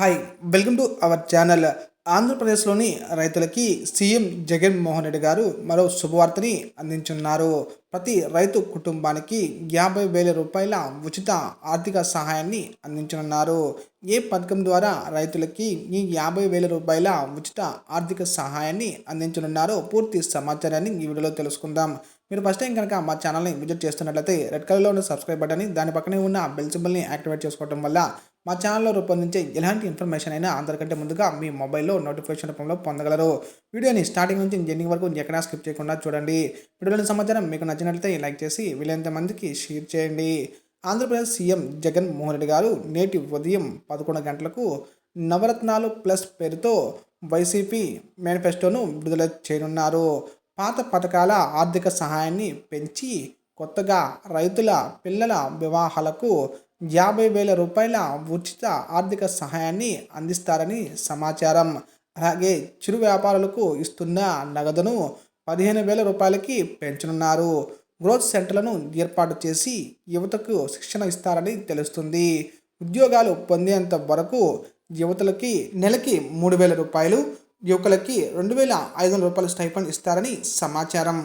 Hi welcome to our channel. ఆంధ్రప్రదేశ్లోని రైతులకి CM Jaganmohan Reddy గారు మరో శుభవార్తని అందించున్నారు. ప్రతి రైతు కుటుంబానికి యాభై వేల రూపాయల ఉచిత ఆర్థిక సహాయాన్ని అందించనున్నారు. ఏ పథకం ద్వారా రైతులకి ఈ యాభై వేల రూపాయల ఉచిత ఆర్థిక సహాయాన్ని అందించనున్నారో పూర్తి సమాచారాన్ని ఈ వీడియోలో తెలుసుకుందాం. మీరు ఫస్ట్ టైం కనుక మా ఛానల్ని విజిట్ చేస్తున్నట్లయితే రెడ్ కలర్లో ఉన్న సబ్స్క్రైబ్ బటన్ని దాని పక్కనే ఉన్న బెల్ సింబల్ని యాక్టివేట్ చేసుకోవడం వల్ల మా ఛానల్లో రూపొందించే ఎలాంటి ఇన్ఫర్మేషన్ అయినా అందరికంటే ముందుగా మీ మొబైల్లో నోటిఫికేషన్ రూపంలో పొందగలరు. వీడియోని స్టార్టింగ్ నుంచి ఎండింగ్ వరకు ఎక్కడా స్కిప్ చేయకుండా చూడండి. వీడియోలోని సమాచారం మీకు నచ్చినట్లయితే లైక్ చేసి వీలైనంత మందికి షేర్ చేయండి. ఆంధ్రప్రదేశ్ సీఎం జగన్ మోహన్ రెడ్డి గారు నేటి ఉదయం పదకొండు గంటలకు నవరత్నాలు ప్లస్ పేరుతో వైసీపీ మేనిఫెస్టోను విడుదల చేయనున్నారు. పాత పథకాల ఆర్థిక సహాయాన్ని పెంచి కొత్తగా రైతుల పిల్లల వివాహాలకు యాభై వేల రూపాయల ఉచిత ఆర్థిక సహాయాన్ని అందిస్తారని సమాచారం. అలాగే చిరు వ్యాపారులకు ఇస్తున్న నగదును పదిహేను వేల రూపాయలకి పెంచనున్నారు. గ్రోత్ సెంటర్లను ఏర్పాటు చేసి యువతకు శిక్షణ ఇస్తారని తెలుస్తుంది. ఉద్యోగాలు పొందేంత వరకు యువతలకి నెలకి మూడు వేల రూపాయలు యువకులకి రెండు వేల ఐదు వందల రూపాయల స్టైఫండ్ ఇస్తారని సమాచారం.